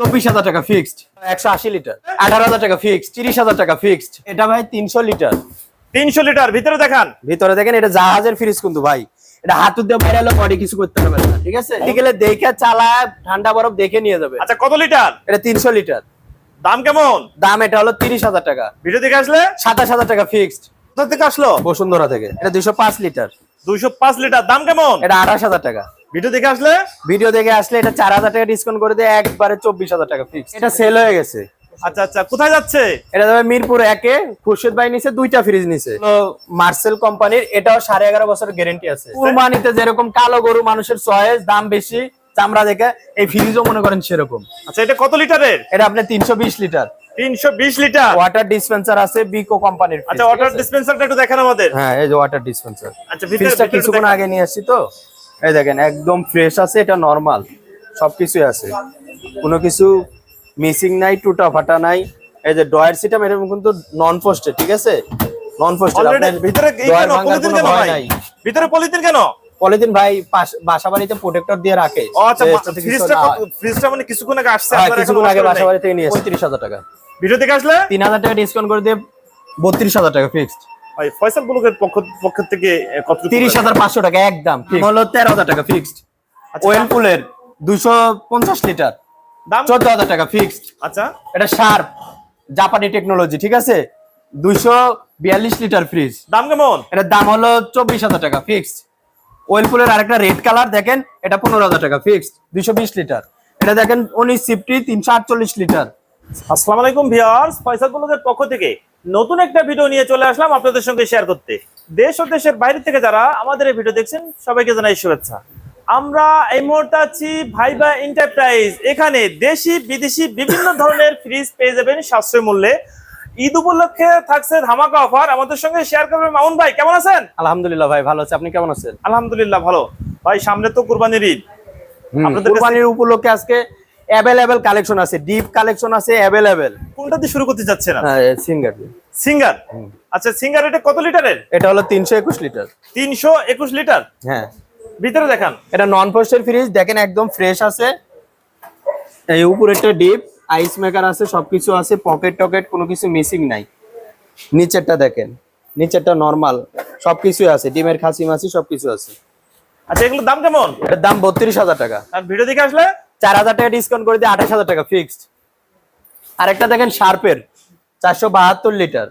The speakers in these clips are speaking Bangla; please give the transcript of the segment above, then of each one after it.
চব্বিশ হাজার টাকা ফিক্সড একশো আশি লিটার। আঠারো হাজার টাকা ফিক্সড তিরিশ হাজার টাকা ফিক্সড এটা ভাই তিনশো লিটার। তিনশো লিটার ভিতরে দেখান। ভিতরে দেখেন এটা জাহাজের ফ্রিজ কিন্তু ভাই। এটা হাতুর দিয়ে বাইরে হলে বডি কিছু করতে পারবে না ঠিক আছে? বিকেলে দেখে চালায় ঠান্ডা বরফ দেখে নিয়ে যাবে। আচ্ছা কত লিটার? এটা তিনশো লিটার। দাম কেমন? দাম এটা হলো তিরিশ হাজার টাকা। ভিডিও দেখে আসলে? সাতাশ হাজার টাকা ফিক্সড কোথা থেকে আসলো? বসুন্ধরা থেকে। এটা দুইশো পাঁচ লিটার। দুইশো পাঁচ লিটার দাম কেমন? এটা আঠাশ হাজার টাকা। ভিডিও দেখে আসলে? ভিডিও দেখে আসলে এটা চার হাজার টাকা ডিসকাউন্ট করে দিয়ে একবারে চব্বিশ হাজার টাকা ফিক্স এটা সেল হয়ে গেছে। আচ্ছা আচ্ছা কোথায় যাচ্ছে? এটা তবে মিরপুর একে খুরশেদ ভাই নিছে দুইটা ফ্রিজ নিছে। মার্সেল কোম্পানির এটাও সাড়ে এগারো বছরের গ্যারেন্টি আছে। কুরবানিতে যেরকম কালো গরু মানুষের চয়েস দাম বেশি চামড়া দেখে এই ফ্রিজও মনে করেন সেরকম। আচ্ছা এটা কত লিটারের? এটা আপনার তিনশো বিশ লিটার। তিনশো বিশ লিটার? ওয়াটার ডিসপেন্সার আছে বিকো কোম্পানির আচ্ছা ওয়াটার ডিসপেন্সারটা একটু দেখান আমাদের। হ্যাঁ এই যে ওয়াটার ডিসপেন্সার আচ্ছা ফ্রিজটা কিছুক্ষণ আগে নিয়ে আসছি তো। এই দেখেন একদম ফ্রেশ আছে এটা নরমাল সবকিছুই আছে। কোনো কিছু মিসিং নাই টুটা ফাটা নাই। এই যে ডয়ার সিস্টেম এরকম কিন্তু নন পোস্টে ঠিক আছে? নন পোস্টে ভিতরে এই কেন? পলিথিন কেন ভাই? ভিতরে পলিথিন কেন? পলিথিন ভাই বাসা বাড়িতে প্রোটেক্টর দিয়ে রাখে। আচ্ছা ফ্রিজটা ফ্রিজটা মানে কিছুক্ষণ আগে আসছে হ্যাঁ, কিছুক্ষণ আগে বাসা বাড়ি থেকে নিয়ে পঁয়ত্রিশ হাজার টাকা। ভিডিও দেখে আসলে? তিন হাজার টাকা ডিসকাউন্ট করে দিয়ে বত্রিশ হাজার টাকা ফিক্সড ভাই ফয়সাল ব্লকের পক্ষ পক্ষ থেকে কত তিরিশ হাজার পাঁচশো টাকা একদম। হলো তেরো হাজার টাকা ফিক্সড আচ্ছা, ওয়েলপুলের দুশো পঞ্চাশ লিটার। দাম? চোদ্দ হাজার টাকা ফিক্সড আচ্ছা। এটা শার্প জাপানি টেকনোলজি ঠিক আছে? দুইশো বিয়াল্লিশ লিটার ফ্রিজ দাম কেমন? এটার দাম হলো চব্বিশ হাজার টাকা ফিক্সড ওয়েলপুলের আরেকটা রেড কালার দেখেন এটা পনেরো হাজার টাকা ফিক্সড দুইশো বিশ লিটার। এটা দেখেন উনিশ সিফটি তিনশো আটচল্লিশ লিটার। আসসালামু আলাইকুম ভিউয়ার্স ফয়সাল পক্ষ থেকে নতুন একটা ভিডিও নিয়ে চলে আসলাম আপনাদের সঙ্গে শেয়ার করতে। দেশ ও দেশের বাইরে থেকে যারা আমাদের এই ভিডিও দেখছেন সবাইকে জানাই শুভেচ্ছা। আমরা এই মুহূর্তে আছি ভাইবা এন্টারপ্রাইজ এখানে দেশি বিদেশি বিভিন্ন ধরনের ফ্রিজ পেয়ে যাবেন সাশ্রয় মূল্যে। ঈদ উপলক্ষে থাকছে ধামাকা অফার আমাদের সঙ্গে শেয়ার করবেন মামুন ভাই। কেমন আছেন? আলহামদুলিল্লাহ ভাই ভালো আছে। আপনি কেমন আছেন? আলহামদুলিল্লাহ ভালো। ভাই সামনে তো কুরবানির ঈদ। আপনাদের কুরবানির উপলক্ষে আজকে অ্যাভেলেবেল কালেকশন আছে ডিপ কালেকশন আছে অ্যাভেলেবেল কোনটা দিয়ে শুরু করতে যাচ্ছেন সিঙ্গার সিঙ্গার আচ্ছা সিঙ্গার এটা কত লিটারের? এটা হলো তিনশো একুশ লিটার। তিনশো একুশ লিটার? হ্যাঁ। ভিতরে দেখান। এটা নন পোস্টের ফ্রিজ দেখেন একদম ফ্রেশ আছে। এই উপরে একটা ডিপ আইস মেকার আছে সবকিছু আছে পকেট টকেট কোনো কিছু মিসিং নাই। নিচেরটা দেখেন নিচেরটা নর্মাল সবকিছু আছে ডিমের খাসি মাছি সবকিছু আছে। আচ্ছা এগুলোর দাম কেমন? এটার দাম বত্রিশ হাজার টাকা। আর ভিডিও দেখে আসলে? চার হাজার টাকা ডিসকাউন্ট করে দিয়ে আঠাশ হাজার টাকা ফিক্সড আরেকটা দেখেন শার্পের চারশো বাহাত্তর লিটার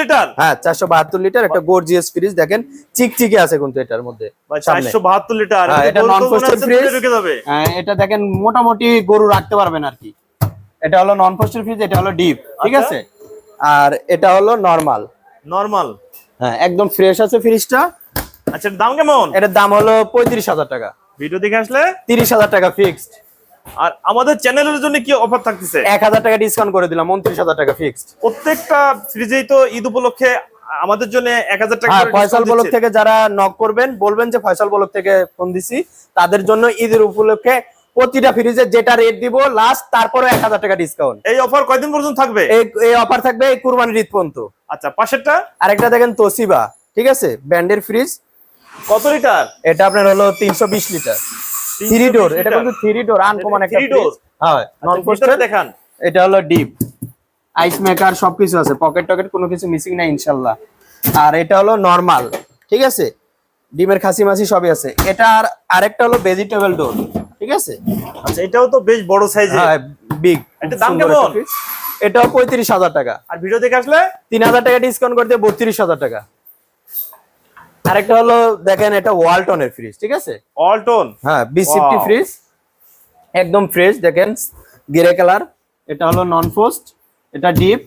লিটার হ্যাঁ চারশো বাহাত্তর লিটার একটা গর্জিয়াস ফ্রিজ দেখেন চিকচিকে আছে কিন্তু এটার মধ্যে চারশো বাহাত্তর লিটার হ্যাঁ, এটা হ্যাঁ, এটা দেখেন মোটামুটি গরু রাখতে পারবেন আর কি। এটা হলো নন পোস্টের ফ্রিজ এটা হলো ডিপ ঠিক আচ্ছা। আছে? আর এটা হলো নর্মাল নর্মাল হ্যাঁ একদম ফ্রেশ আছে ফ্রিজটা আচ্ছা দাম কেমন? এটার দাম হলো পঁয়ত্রিশ হাজার টাকা। ভিডিও দেখে আসলে? তিরিশ হাজার টাকা ফিক্সড আর আমাদের চ্যানেলের জন্য কি অফার থাকতেছে? এক হাজার টাকা ডিসকাউন্ট করে দিলাম উনত্রিশ হাজার টাকা ফিক্সড প্রত্যেকটা ফ্রিজেই তো ঈদ উপলক্ষে আমাদের জন্য এক হাজার টাকা হ্যাঁ ফয়সাল বলক থেকে যারা নক করবেন বলবেন যে ফয়সাল বলক থেকে ফোন দিছি। তাদের জন্য ঈদের উপলক্ষে প্রতিটা ফ্রিজে যেটা রেট দিব লাস্ট তারপরে এক হাজার টাকা ডিসকাউন্ট এই অফার কয়দিন পর্যন্ত থাকবে? এই এই অফার থাকবে এই কুরবানির ঈদ পর্যন্ত। আচ্ছা পাশেরটা? আরেকটা দেখেন তোসিবা ঠিক আছে? ব্র্যান্ডের ফ্রিজ কত লিটার? এটা আপনার হলো তিনশো বিশ লিটার। থ্রি ডোর এটা কিন্তু থ্রি ডোর আনকমন একটা door? ফ্রিজ হ্যাঁ। নন পোস্টার দেখান। এটা হলো ডিপ আইস মেকার সবকিছু আছে। পকেট টকেট কোনো কিছু মিসিং নাই ইনশাল্লাহ। আর এটা হলো নরমাল ঠিক আছে? ডিমের খাসি মাসি সবই আছে। এটা আর আরেকটা হলো ভেজিটেবল ডোর ঠিক আছে? আচ্ছা এটাও তো বেশ বড় সাইজের হ্যাঁ বিগ এটার দাম কেমন? এটাও পঁয়ত্রিশ হাজার টাকা। আর ভিডিও দেখে আসলে? তিন হাজার টাকা ডিসকাউন্ট করতে বত্রিশ হাজার টাকা। আরেকটা হলো দেখেন এটা ওয়ালটনের ফ্রিজ ঠিক আছে? অল্টন হ্যাঁ বি সিফটি ফ্রিজ একদম ফ্রেশ দেখেন গ্রে কালার এটা হলো নন পোস্ট এটা ডিপ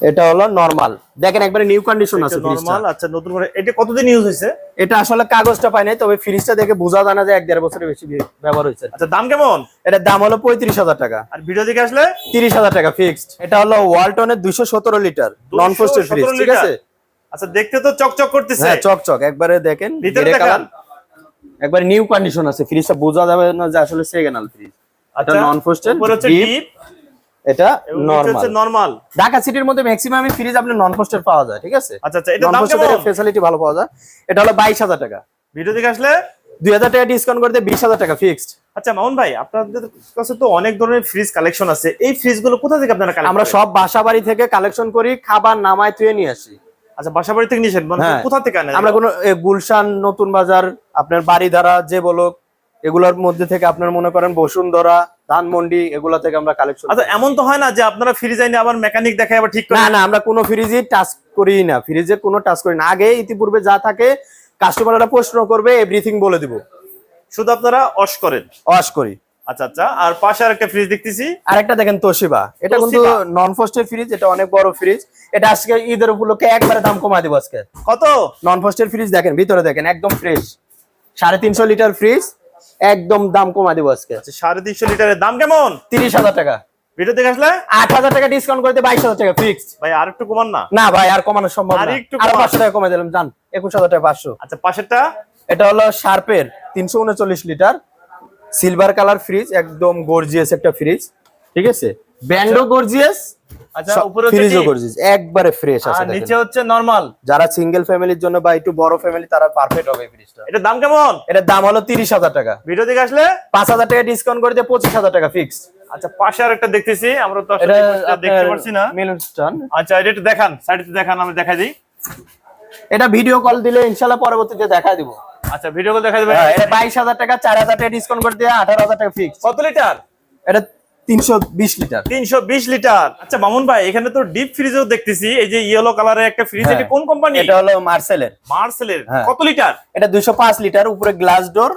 এটা হলো নরমাল দেখেন একবারে নিউ কন্ডিশন আছে নরমাল আচ্ছা নতুন করে। এটা কতদিন ইউজ হয়েছে? এটা আসলে কাগজটা পাই নাই তবে ফ্রিজটা দেখে বোঝা যায় না যে এক দেড় বছরের বেশি ব্যবহার হয়েছে। আচ্ছা দাম কেমন? এটার দাম হলো পঁয়ত্রিশ হাজার টাকা। আর ভিডিও দেখে আসলে? তিরিশ হাজার টাকা ফিক্সড এটা হলো ওয়ালটনের দুইশো সতেরো লিটার নন পোস্টের ফ্রিজ ঠিক আছে? আচ্ছা দেখতে তো চকচক করতেছে। হ্যাঁ চকচক। একবারে দেখেন ভিতরে দেখান। একবারে নিউ কন্ডিশন আছে ফ্রিজটা বোঝা যাবে না যে আসলে সেকেন্ডাল ফ্রিজ আচ্ছা নন পোস্টের উপরে হচ্ছে ডিপ এটা নরমাল নরমাল ঢাকা সিটির মধ্যে ম্যাক্সিমাম ফ্রিজ আপনি নন পোস্টের পাওয়া যায় ঠিক আছে? আচ্ছা আচ্ছা এটা দাম কেমন? ফ্যাসিলিটি ভালো পাওয়া যায়। এটা হলো বাইশ হাজার টাকা। ভিডিও দেখে আসলে? দুই হাজার টাকা ডিসকাউন্ট করতে বিশ হাজার টাকা ফিক্সড আচ্ছা মামুন ভাই আপনাদের কাছে তো অনেক ধরনের ফ্রিজ কালেকশন আছে। এই ফ্রিজগুলো কোথা থেকে আপনারা কালেক্ট আমরা সব বাসাবাড়ি থেকে কালেকশন করি খাবার নামায় তুয়ে নিয়ে আসি। আচ্ছা বাসা বাড়ি থেকে নিয়েছেন মানে হ্যাঁ। কোথা থেকে আনেন? আমরা কোনো গুলশান নতুন বাজার আপনার বাড়িধারা যে বলক এগুলোর মধ্যে থেকে আপনার মনে করেন বসুন্ধরা ধানমন্ডি এগুলা থেকে আমরা কালেকশন আচ্ছা এমন তো হয় না যে আপনারা ফ্রিজ আইনে আবার মেকানিক দেখায় আবার ঠিক করে না না আমরা কোনো ফ্রিজে টাচ করি না। ফ্রিজে কোনো টাচ করি না। আগে ইতিপূর্বে যা থাকে কাস্টমাররা প্রশ্ন করবে এভরিথিং বলে দিব। শুধু আপনারা অশ করেন। ওয়াশ করি। আচ্ছা আচ্ছা আর পাশে আর একটা ফ্রিজ দেখতেছি। আরেকটা দেখেন তোশিবা এটা কিন্তু নন ফস্টের ফ্রিজ এটা অনেক বড় ফ্রিজ এটা আজকে ঈদের উপলক্ষে একবারে দাম কমায় দিব আজকে। কত? নন ফস্টের ফ্রিজ দেখেন ভিতরে দেখেন একদম ফ্রেশ সাড়ে তিনশো লিটার ফ্রিজ একদম দাম কমায় দিব আজকে। আচ্ছা সাড়ে তিনশো লিটারের দাম কেমন? তিরিশ হাজার টাকা। ভিডিও দেখে আসলে? আট হাজার টাকা ডিসকাউন্ট করে বাইশ হাজার টাকা ফিক্স ভাই আর একটু কমান না। না ভাই আর কমানো সম্ভব আর একটু পাঁচশো টাকা কমে দিলাম জান একুশ হাজার টাকা পাঁচশো। আচ্ছা পাশেরটা? এটা হলো শার্পের তিনশো উনচল্লিশ লিটার। সিলভার কালার ফ্রিজ একদম গর্জিয়াস একটা ফ্রিজ ঠিক আছে? ব্যান্ডও গর্জিয়াস আচ্ছা উপরে ফ্রিজও গর্জিয়াস একবারে ফ্রেশ আছে আর দেখেন। নিচে হচ্ছে নরমাল যারা সিঙ্গেল ফ্যামিলির জন্য বা একটু বড় ফ্যামিলি তারা পারফেক্ট হবে ফ্রিজটা এটার দাম কেমন? এটার দাম হলো টাকা। ভিডিও দেখে আসলে? পাঁচ হাজার টাকা ডিসকাউন্ট করে দিয়ে পঁচিশ হাজার টাকা ফিক্স আচ্ছা পাশে দেখতেছি আমরা তো আসলে এটা এই মুহূর্তে দেখতে পারছি না। মিলন স্টান আচ্ছা এটা একটু দেখান সাইডে দেখান আমি দেখাই দিই। এটা ভিডিও কল দিলে ইনশাল্লাহ পরবর্তীতে দেখা দিব। আচ্ছা ভিডিও কল দেখা দিবেন? হ্যাঁ, এটা বাইশ হাজার টাকা চার হাজার টাকা ডিসকাউন্ট করে দিয়ে আঠারো হাজার টাকা ফিক্স কত লিটার? এটা তিনশো বিশ লিটার। তিনশো বিশ লিটার। আচ্ছা মামুন ভাই এখানে তো ডিপ ফ্রিজও দেখতেছি এই যে ইয়েলো কালারের একটা ফ্রিজ হ্যাঁ। এটা কোন কোম্পানি এটা হলো মার্সেলের মার্সেলের হ্যাঁ। কত লিটার? এটা দুশো পাঁচ লিটার উপরে গ্লাস ডোর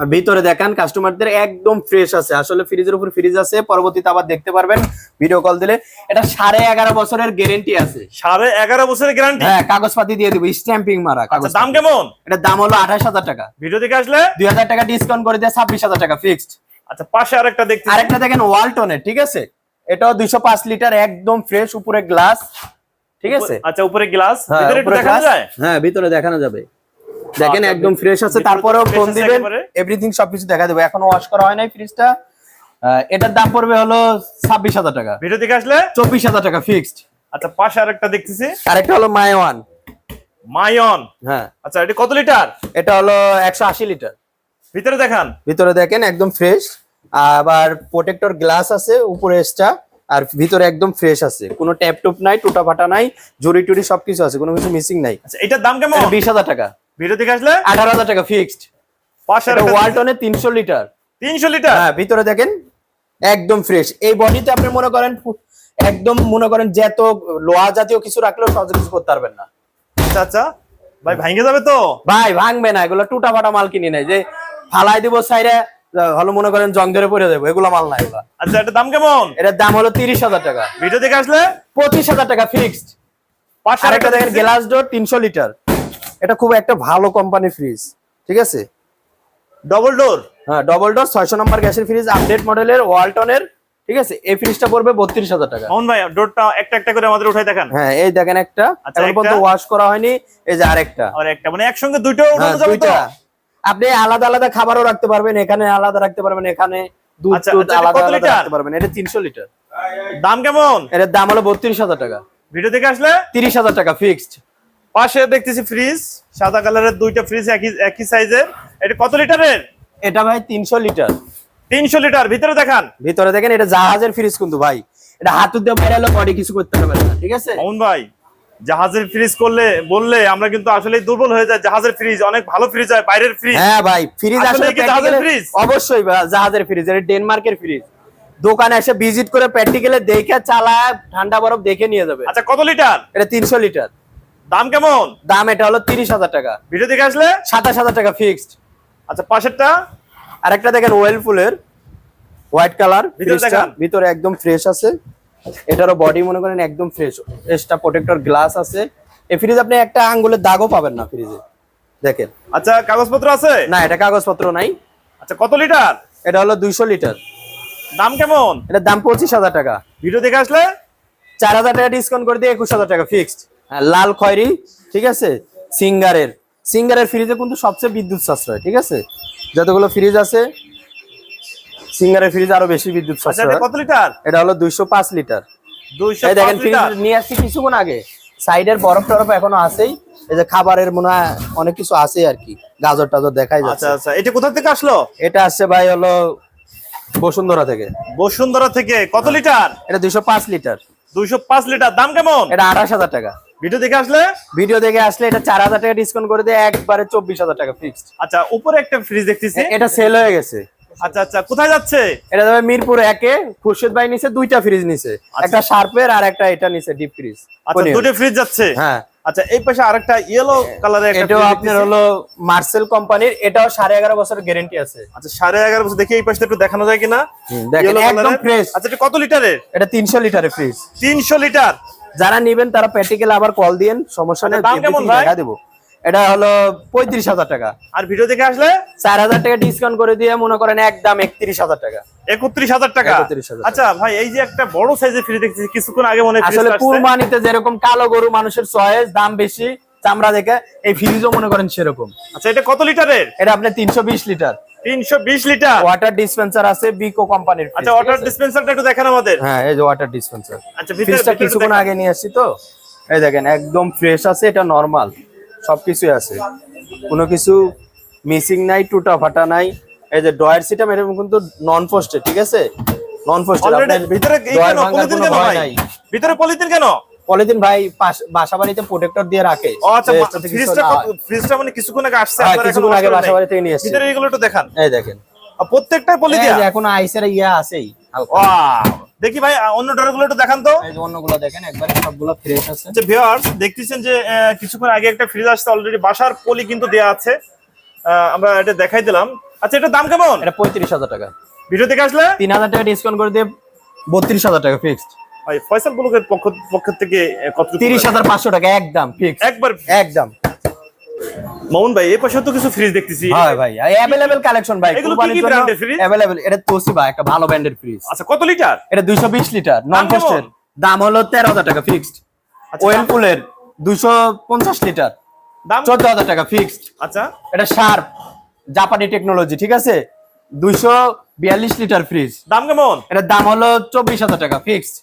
আর ভিতরে দেখেন কাস্টমারদের একদম ফ্রেশ আছে। আসলে ফ্রিজের উপর ফ্রিজ আছে পরবর্তীতে আবার দেখতে পারবেন ভিডিও কল দিলে। এটা সাড়ে এগারো বছরের গ্যারেন্টি আছে। সাড়ে এগারো বছরের গ্যারান্টি হ্যাঁ কাগজপাতি দিয়ে দিব স্ট্যাম্পিং মারা আচ্ছা কাগজ দাম কেমন? এটার দাম হলো আঠাশ হাজার টাকা। ভিডিও দেখে আসলে? দুই হাজার টাকা ডিসকাউন্ট করে দিয়ে ছাব্বিশ হাজার টাকা ফিক্সড আচ্ছা পাশে আরেকটা দেখতেছি। আরেকটা দেখেন ওয়ালটনের ঠিক আছে? এটাও দুইশো পাঁচ লিটার একদম ফ্রেশ উপরে গ্লাস ঠিক আছে? আচ্ছা উপরে গ্লাস হ্যাঁ, ভিতরে দেখানো যায়? হ্যাঁ ভিতরে দেখানো যাবে। দেখেন আচ্ছা, একদম ফ্রেশ আছে তারপরেও ফোন দিবেন। এভরিথিং সবকিছু দেখা দেবো। এখনও ওয়াশ করা হয় নাই ফ্রিজটা এটার দাম পড়বে হলো ছাব্বিশ হাজার টাকা। ভিডিও দেখে আসলে? চব্বিশ হাজার টাকা ফিক্সড আচ্ছা পাশে আরেকটা দেখতেছি। আরেকটা হলো মাইওয়ান মাইন হ্যাঁ। আচ্ছা এটা কত লিটার এটা হলো একশো আশি লিটার ভিতরে দেখান। ভিতরে দেখেন একদম ফ্রেশ আবার প্রোটেক্টর গ্লাস আছে উপরে এক্সট্রা আর ভিতরে একদম ফ্রেশ আছে। কোনো ট্যাপ টুপ নাই টুটা ফাটা নাই জুড়ি টুরি সবকিছু আছে কোনো কিছু মিসিং নাই। আচ্ছা এটার দাম কেমন? বিশ হাজার টাকা। ভিডিও দেখে আসলে? আঠারো হাজার টাকা ফিক্সড পাশে এটা ওয়ালটনের তিনশো লিটার। তিনশো লিটার? হ্যাঁ ভিতরে দেখেন একদম ফ্রেশ এই বডিতে আপনি মনে করেন একদম মনে করেন লোহা জাতীয় কিছু রাখলেও সহজে কিছু করতে পারবেন না। আচ্ছা আচ্ছা। ভাই ভাঙে যাবে তো? ভাই ভাঙবে না। এগুলো টুটা ফাটা মাল কিনি নাই। যে ফালাই দিব সাইডে হলো মনে করেন জং ধরে পড়ে দেবো এগুলো মাল না এগুলো। আচ্ছা এটার দাম কেমন? এটার দাম হলো তিরিশ হাজার টাকা। ভিডিও দেখে আসলে? পঁচিশ হাজার টাকা ফিক্সড পাশে আরেকটা দেখেন গ্লাস ডোর তিনশো লিটার। এটা খুব একটা ভালো কোম্পানি ফ্রিজ ঠিক আছে? ডবল ডোর হ্যাঁ ডবল ডোর ছয়শো নম্বর গ্যাসের ফ্রিজ আপডেট মডেলের ওয়ালটনের ঠিক আছে? এই ফ্রিজটা পড়বে বত্রিশ হাজার টাকা। মোহন ভাই ডোরটা একটা একটা করে আমাদের উঠাই দেখান। হ্যাঁ এই দেখেন একটা। আচ্ছা, এখন পর্যন্ত ওয়াশ করা হয়নি এই যে আরেকটা। আর একটা মানে একসঙ্গে দুটো হ্যাঁ, উঠানো যাবে তো? আপনি আলাদা আলাদা খাবারও রাখতে পারবেন এখানে আলাদা রাখতে পারবেন এখানে দুধ আচ্ছা, টুধ আচ্ছা, এটা আলাদা আলাদা রাখতে পারবেন এটা তিনশো লিটার। দাম কেমন? এটার দাম হলো বত্রিশ হাজার টাকা। ভিডিও দেখে আসলে? তিরিশ হাজার টাকা ফিক্সড পাশে দেখতেছি ফ্রিজ সাদা কালারের দুইটা ফ্রিজ একই একই সাইজের এটা কত লিটারের এটা ভাই তিনশো লিটার তিনশো লিটার ভিতরে দেখান। ভিতরে দেখেন এটা জাহাজের ফ্রিজ কিন্তু ভাই। এটা হাতুর দিয়ে বাইরে হলে বডি কিছু করতে পারবে না ঠিক আছে? মোহন ভাই জাহাজের ফ্রিজ করলে বললে আমরা কিন্তু আসলে দুর্বল হয়ে যায় জাহাজের ফ্রিজ অনেক ভালো ফ্রিজ হয় বাইরের ফ্রিজ হ্যাঁ ভাই ফ্রিজ আসলে জাহাজের ফ্রিজ অবশ্যই জাহাজের ফ্রিজ এটা ডেনমার্কের ফ্রিজ দোকানে এসে ভিজিট করে প্র্যাকটিক্যালে দেখে চালায় ঠান্ডা বরফ দেখে নিয়ে যাবে। আচ্ছা কত লিটার এটা তিনশো লিটার দাম কেমন? দাম এটা হলো তিরিশ হাজার টাকা। ভিডিও দেখে আসলে? সাতাশ হাজার টাকা ফিক্সড আচ্ছা পাশেরটা? আরেকটা দেখেন ওয়েল ফুলের হোয়াইট কালার ভিতরে ভিতরে একদম ফ্রেশ আছে। এটারও বডি মনে করেন একদম ফ্রেশ এক্সট্রা প্রোটেক্টর গ্লাস আছে। এই ফ্রিজ আপনি একটা আঙ্গুলের দাগও পাবেন না ফ্রিজে দেখেন। আচ্ছা কাগজপত্র আছে? না এটা কাগজপত্র নাই। আচ্ছা কত লিটার এটা হলো দুইশো লিটার দাম কেমন? এটার দাম পঁচিশ হাজার টাকা। ভিডিও দেখে আসলে? চার হাজার টাকা ডিসকাউন্ট করে দিয়ে একুশ হাজার টাকা ফিক্সড লাল খয়েরি ঠিক আছে? সিঙ্গারের। সিঙ্গারের ফ্রিজে কিন্তু সবচেয়ে বিদ্যুৎ সাশ্রয় ঠিক আছে? যতগুলো ফ্রিজ আছে সিঙ্গারের ফ্রিজ আরও বেশি বিদ্যুৎ আচ্ছা সাশ্রয়। কত লিটার? এটা হলো দুইশো পাঁচ লিটার। দেখেন ফ্রিজ নিয়ে আসছি কিছুক্ষণ আগে। সাইডের বরফ টরফ এখনও আছেই। এই যে খাবারের মনে হয় অনেক কিছু আছে আর কি। গাজর টাজর দেখাই আচ্ছা যাচ্ছে। আচ্ছা এটা কোথা থেকে আসলো? এটা আসছে ভাই হলো বসুন্ধরা থেকে। বসুন্ধরা থেকে। কত লিটার? এটা দুইশো পাঁচ লিটার। দুইশো পাঁচ লিটার। দাম কেমন? এটা আঠাশ হাজার টাকা। ভিডিও দেখে আসলে? ভিডিও দেখে আসলে এটা চার হাজার টাকা ডিসকাউন্ট করে দিয়ে একবারে চব্বিশ হাজার টাকা ফিক্সড আচ্ছা উপরে একটা ফ্রিজ দেখতেছি। এটা সেল হয়ে গেছে। আচ্ছা আচ্ছা কোথায় যাচ্ছে? এটা তবে মিরপুর একে খুরশেদ ভাই নিচে দুইটা ফ্রিজ নিছে। একটা শার্পের আর একটা এটা নিছে ডিপ ফ্রিজ আচ্ছা দুটো ফ্রিজ যাচ্ছে? হ্যাঁ। আচ্ছা এই পাশে আরেকটা ইয়েলো কালারের একটা এটাও আপনার হলো মার্সেল কোম্পানির এটাও সাড়ে এগারো বছরের গ্যারেন্টি আছে। আচ্ছা সাড়ে এগারো বছর দেখি এই পাশে একটু দেখানো যায় কিনা? দেখেন একদম ফ্রেশ আচ্ছা এটা কত লিটারের এটা তিনশো লিটারের ফ্রিজ তিনশো লিটার যারা নিবেন তারা প্র্যাকটিক্যাল আবার কল দিয়েন সমস্যা নেই? দেখা দেবো। এটা হলো পঁয়ত্রিশ হাজার টাকা। আর ভিডিও দেখে আসলে? চার হাজার টাকা ডিসকাউন্ট করে দিয়ে মনে করেন একদম একত্রিশ হাজার টাকা। একত্রিশ হাজার টাকা? আচ্ছা ভাই এই যে একটা বড় সাইজের কিছুক্ষণ আগে মনে আসলে কুরবানিতে যেরকম কালো গরু মানুষের চয়েস দাম বেশি চামড়া দেখে এই ফ্রিজও মনে করেন সেরকম। আচ্ছা এটা কত লিটারের এটা আপনার তিনশো বিশ লিটার তিনশো বিশ লিটার? ওয়াটার ডিসপেন্সার আছে বিকো কোম্পানির আচ্ছা ওয়াটার ডিসপেন্সারটা একটু দেখান আমাদের। হ্যাঁ এই যে ওয়াটার ডিসপেন্সার আচ্ছা ফ্রিজটা কিছুক্ষণ আগে নিয়ে আসছি তো। এই দেখেন একদম ফ্রেশ আছে এটা নরমাল সবকিছুই আছে। কোনো কিছু মিসিং নাই টুটা ফাটা নাই। এই যে ডয়ার সিস্টেম এরকম কিন্তু নন পোস্টে ঠিক আছে? নন পোস্টে ভিতরে ভিতরে পলিথিন কেন? পলিথিন ভাই বাসা বাড়িতে প্রোটেক্টর দিয়ে রাখে। আচ্ছা যে ফ্রিজটা হয়। মানে কিছুক্ষণ আগে আসছে হ্যাঁ, কিছুক্ষণ আগে বাসা করেন বাড়ি থেকে নিয়ে ভিতরে এগুলো একটু দেখান। এই দেখেন। আর প্রত্যেকটাই পলি এই দিয়া? যে এখন আইসের ইয়া আছেই দেখি ভাই অন্য ডোরগুলো একটু দেখান তো। অন্যগুলো দেখেন একবারে সবগুলো ফ্রেশ আছে। আচ্ছা ভিউয়ার্স দেখতেছেন যে কিছুক্ষণ আগে একটা ফ্রিজ আসছে অলরেডি বাসার পলি কিন্তু দেয়া আছে। আমরা এটা দেখাই দিলাম। আচ্ছা এটা দাম কেমন? এটা পঁয়ত্রিশ হাজার টাকা। ভিডিও থেকে আসলে? তিন হাজার টাকা ডিসকাউন্ট করে দিয়ে বত্রিশ হাজার টাকা ফিক্সড ফয়সাল ব্লকের পক্ষ পক্ষ থেকে কত তিরিশ হাজার পাঁচশো টাকা একদম ফিক্স একবার একদম। মামুন ভাই এই পাশে তো কিছু ফ্রিজ দেখতেছি। হ্যাঁ ভাই অ্যাভেলেবেল কালেকশন ভাই এগুলো কি কি এর fridge? অ্যাভেলেবেল এটা তোসিবা একটা ভালো ব্র্যান্ডের ফ্রিজ আচ্ছা কত লিটার এটা দুইশো বিশ লিটার নন? পোস্টের দাম হলো তেরো হাজার টাকা ফিক্সড ওয়েলপুলের দুইশো পঞ্চাশ লিটার দাম? চোদ্দ হাজার টাকা ফিক্সড আচ্ছা। এটা শার্প জাপানি টেকনোলজি ঠিক আছে? দুইশো বিয়াল্লিশ লিটার ফ্রিজ দাম কেমন? এটার দাম হলো চব্বিশ হাজার টাকা ফিক্সড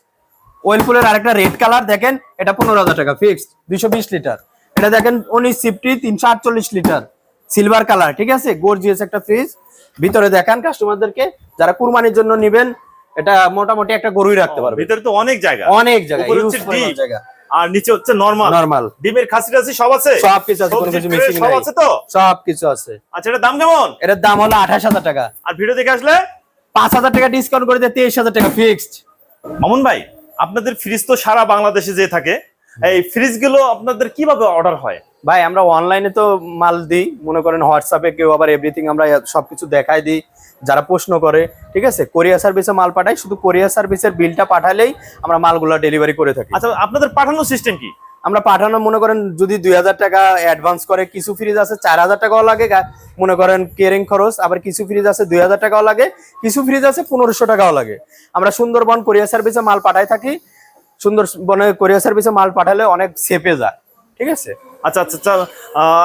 ওয়েলপুলের আরেকটা রেড কালার দেখেন এটা পনেরো হাজার টাকা ফিক্সড দুইশো বিশ লিটার এটা দেখেন উনিশ সিফটি তিনশো আটচল্লিশ লিটার সিলভার কালার ঠিক আছে? গর্জিয়াস একটা ফ্রিজ ভিতরে দেখান কাস্টমারদেরকে যারা কুরবানির জন্য নিবেন এটা মোটামুটি একটা গরুই রাখতে পারবে। ভিতরে তো অনেক জায়গা। অনেক জায়গা। জায়গা। আর নিচে হচ্ছে নরমাল নরমাল ডিমের খাসি টাসি সব আছে? সব কিছু আছে কোনো কিছু মিসিং সব আছে তো? সব কিছু আছে। আচ্ছা এটা দাম কেমন? এটার দাম হলো আঠাশ হাজার টাকা। আর ভিডিও দেখে আসলে? পাঁচ হাজার টাকা ডিসকাউন্ট করে দিয়ে তেইশ হাজার টাকা ফিক্সড মামুন ভাই আপনাদের ফ্রিজ তো সারা বাংলাদেশে যে থাকে। এই ফ্রিজগুলো আপনাদের কীভাবে অর্ডার হয়? ভাই আমরা অনলাইনে তো মাল দিই। মনে করেন হোয়াটসঅ্যাপে কেউ আবার এভরিথিং আমরা সবকিছু দেখাই দিই যারা প্রশ্ন করে ঠিক আছে? কোরিয়া সার্ভিসে মাল পাঠাই শুধু কোরিয়া সার্ভিসের বিলটা পাঠালেই আমরা মালগুলো ডেলিভারি করে থাকি। আচ্ছা আপনাদের পাঠানোর সিস্টেম কি? আমরা পাঠানো, মনে করেন যদি দুই হাজার টাকা অ্যাডভান্স করে, কিছু ফ্রিজ আছে, চার হাজার টাকাও লাগে মনে করেন কেরিং খরচ, আবার কিছু ফ্রিজ আছে, দুই হাজার টাকাও লাগে, কিছু ফ্রিজ আছে, পনেরোশো টাকাও লাগে। আমরা সুন্দরবন কোরিয়া সার্ভিসে মাল পাঠাই থাকি। সুন্দরবনে কোরিয়া সার্ভিসে মাল পাঠালে অনেক সেপে যায়। ঠিক আছে? আচ্ছা আচ্ছা আচ্ছা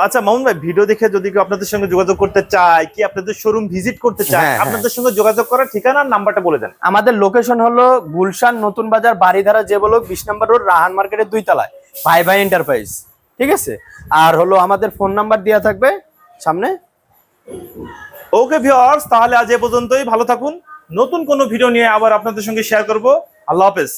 আচ্ছা মামুন ভাই ভিডিও দেখে যদি কেউ আপনাদের সঙ্গে যোগাযোগ করতে চায় কি আপনাদের শোরুম ভিজিট করতে চায় হ্যাঁ, হ্যাঁ। আপনাদের সঙ্গে যোগাযোগ করার ঠিকানা আর নাম্বারটা বলে দেন। আমাদের লোকেশন হলো গুলশান নতুন বাজার বাড়িধারা যে বলো বিশ নম্বর রোড রাহান মার্কেটের দুই তলায় ভাই ভাই এন্টারপ্রাইজ ঠিক আছে? আর হলো আমাদের ফোন নাম্বার দেওয়া থাকবে সামনে। ওকে ভিউয়ার্স তাহলে আজ এ পর্যন্তই ভালো থাকুন। নতুন কোনো ভিডিও নিয়ে আবার আপনাদের সঙ্গে শেয়ার করব। আল্লাহ হাফেজ।